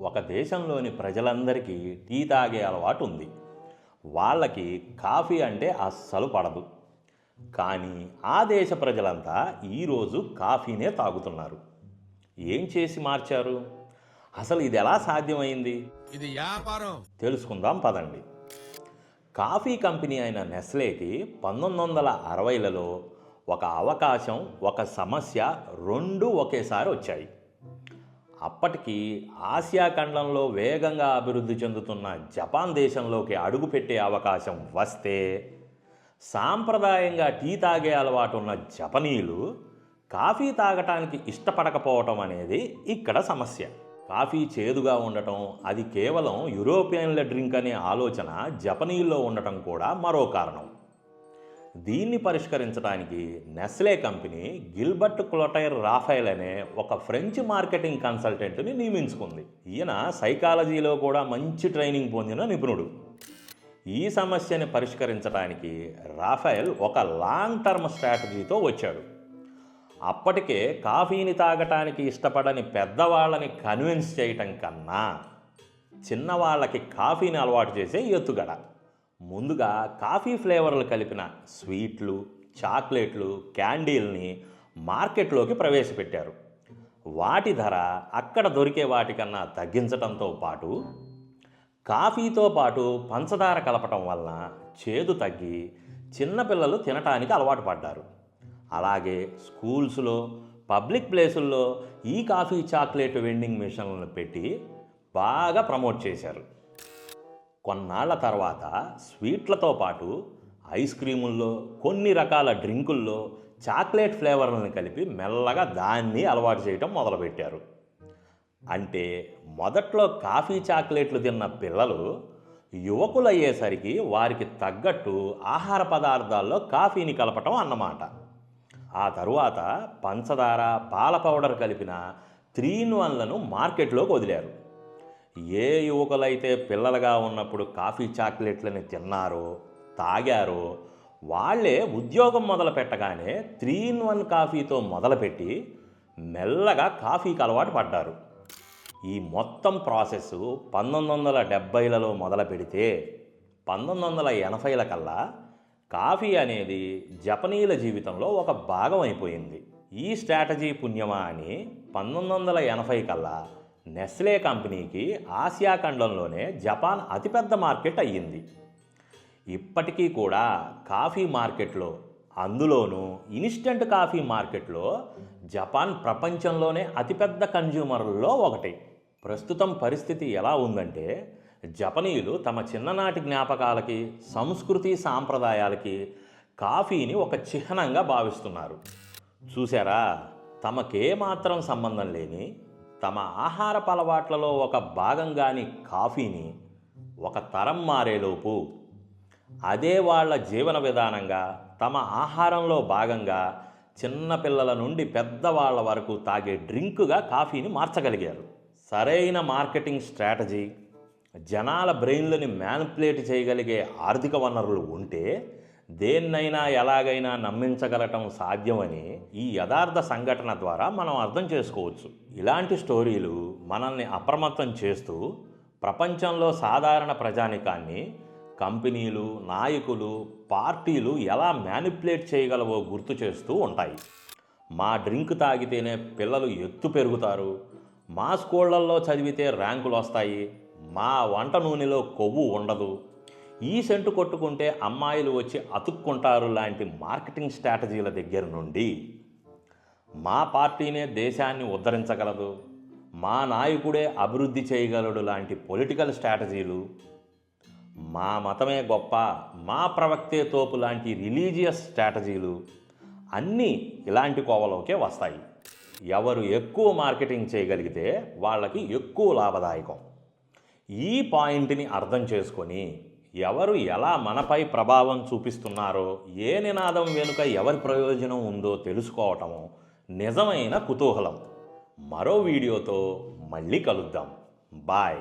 ఒక దేశంలోని ప్రజలందరికీ టీ తాగే అలవాటు ఉంది. వాళ్ళకి కాఫీ అంటే అస్సలు పడదు. కానీ ఆ దేశ ప్రజలంతా ఈరోజు కాఫీనే తాగుతున్నారు. ఏం చేసి మార్చారు? అసలు ఇది ఎలా సాధ్యమైంది? ఇది వ్యాపారం. తెలుసుకుందాం పదండి. కాఫీ కంపెనీ అయిన నెస్లేకి పంతొమ్మిది వందల అరవైలలో ఒక అవకాశం ఒక సమస్య రెండు ఒకేసారి వచ్చాయి. అప్పటికి ఆసియా ఖండంలో వేగంగా అభివృద్ధి చెందుతున్న జపాన్ దేశంలోకి అడుగుపెట్టే అవకాశం వస్తే సాంప్రదాయంగా టీ తాగే అలవాటు ఉన్న జపనీయులు కాఫీ తాగటానికి ఇష్టపడకపోవటం అనేది ఇక్కడ సమస్య. కాఫీ చేదుగా ఉండటం అది కేవలం యూరోపియన్ల డ్రింక్ అనే ఆలోచన జపనీయుల్లో ఉండటం కూడా మరో కారణం. దీన్ని పరిష్కరించడానికి Nestle company Gilbert Clotaire Rapaille అనే ఒక ఫ్రెంచ్ మార్కెటింగ్ కన్సల్టెంట్ని నియమించుకుంది. ఈయన సైకాలజీలో కూడా మంచి ట్రైనింగ్ పొందిన నిపుణుడు. ఈ సమస్యని పరిష్కరించడానికి రాఫైల్ ఒక లాంగ్ టర్మ్ స్ట్రాటజీతో వచ్చాడు. అప్పటికే కాఫీని తాగటానికి ఇష్టపడని పెద్దవాళ్ళని కన్విన్స్ చేయటం కన్నా చిన్నవాళ్ళకి కాఫీని అలవాటు చేసే ఎత్తుగడ. ముందుగా కాఫీ ఫ్లేవర్లు కలిపిన స్వీట్లు చాక్లెట్లు క్యాండీల్ని మార్కెట్లోకి ప్రవేశపెట్టారు. వాటి ధర అక్కడ దొరికే వాటికన్నా తగ్గించడంతో పాటు కాఫీతో పాటు పంచదార కలపటం వలన చేదు తగ్గి చిన్నపిల్లలు తినటానికి అలవాటు పడ్డారు. అలాగే స్కూల్స్లో పబ్లిక్ ప్లేసుల్లో ఈ కాఫీ చాక్లెట్ వెండింగ్ మిషన్లను పెట్టి బాగా ప్రమోట్ చేశారు. కొన్నాళ్ళ తర్వాత స్వీట్లతో పాటు ఐస్ క్రీముల్లో కొన్ని రకాల డ్రింకుల్లో చాక్లెట్ ఫ్లేవర్లను కలిపి మెల్లగా దాన్ని అలవాటు చేయటం మొదలుపెట్టారు. అంటే మొదట్లో కాఫీ చాక్లెట్లు తిన్న పిల్లలు యువకులు అయ్యేసరికి వారికి తగ్గట్టు ఆహార పదార్థాల్లో కాఫీని కలపటం అన్నమాట. ఆ తరువాత పంచదార పాల పౌడర్ కలిపిన త్రీ ఇన్ వన్లను మార్కెట్లోకి వదిలారు. ఏ యువకులైతే పిల్లలుగా ఉన్నప్పుడు కాఫీ చాక్లెట్లని తిన్నారో తాగారో వాళ్ళే ఉద్యోగం మొదలు పెట్టగానే త్రీ ఇన్ వన్ కాఫీతో మొదలుపెట్టి మెల్లగా కాఫీకి అలవాటు పడ్డారు. ఈ మొత్తం ప్రాసెస్ పంతొమ్మిది వందల డెబ్భైలలో మొదలు పెడితే పంతొమ్మిది వందల ఎనభైల కల్లా కాఫీ అనేది జపనీయుల జీవితంలో ఒక భాగం అయిపోయింది. ఈ స్ట్రాటజీ పుణ్యమా అని పంతొమ్మిది వందల ఎనభై కల్లా నెస్లే కంపెనీకి ఆసియా ఖండంలోనే జపాన్ అతిపెద్ద మార్కెట్ అయ్యింది. ఇప్పటికీ కూడా కాఫీ మార్కెట్లో అందులోనూ ఇన్స్టెంట్ కాఫీ మార్కెట్లో జపాన్ ప్రపంచంలోనే అతిపెద్ద కన్జ్యూమర్లలో ఒకటి. ప్రస్తుతం పరిస్థితి ఎలా ఉందంటే జపనీయులు తమ చిన్ననాటి జ్ఞాపకాలకి సంస్కృతి సాంప్రదాయాలకి కాఫీని ఒక చిహ్నంగా భావిస్తున్నారు. చూసారా తమకేమాత్రం సంబంధం లేని తమ ఆహారపు అలవాట్లలో ఒక భాగంగాని కాఫీని ఒక తరం మారేలోపు. అదే వాళ్ళ జీవన విధానంగా తమ ఆహారంలో భాగంగా చిన్నపిల్లల నుండి పెద్దవాళ్ళ వరకు తాగే డ్రింకుగా కాఫీని మార్చగలిగారు. సరైన మార్కెటింగ్ స్ట్రాటజీ జనాల బ్రెయిన్లని మ్యానిపులేట్ చేయగలిగే ఆర్థిక వనరులు ఉంటే దేన్నైనా ఎలాగైనా నమ్మించగలటం సాధ్యమని ఈ యథార్థ సంఘటన ద్వారా మనం అర్థం చేసుకోవచ్చు. ఇలాంటి స్టోరీలు మనల్ని అప్రమత్తం చేస్తూ ప్రపంచంలో సాధారణ ప్రజానికాన్ని కంపెనీలు నాయకులు పార్టీలు ఎలా మ్యానిపులేట్ చేయగలవో గుర్తు చేస్తూ ఉంటాయి. మా డ్రింక్ తాగితేనే పిల్లలు ఎత్తు పెరుగుతారు. మా స్కూళ్ళల్లో చదివితే ర్యాంకులు వస్తాయి మా వంట నూనెలో కొవ్వు ఉండదు. ఈ సెంటు కొట్టుకుంటే అమ్మాయిలు వచ్చి అతుక్కుంటారు లాంటి మార్కెటింగ్ స్ట్రాటజీల దగ్గర నుండి మా పార్టీనే దేశాన్ని ఉద్ధరించగలదు మా నాయకుడే అభివృద్ధి చేయగలడు లాంటి పొలిటికల్ స్ట్రాటజీలు మా మతమే గొప్ప మా ప్రవక్తే తోపు లాంటి రిలీజియస్ స్ట్రాటజీలు అన్నీ ఇలాంటి కోవలోకే వస్తాయి. ఎవరు ఎక్కువ మార్కెటింగ్ చేయగలిగితే వాళ్ళకి ఎక్కువ లాభదాయకం. ఈ పాయింట్ని అర్థం చేసుకొని ఎవరు ఎలా మనపై ప్రభావం చూపిస్తున్నారో ఏ నినాదం వెనుక ఎవరి ప్రయోజనం ఉందో తెలుసుకోవటము నిజమైన కుతూహలం. మరో వీడియోతో మళ్ళీ కలుద్దాం. బాయ్.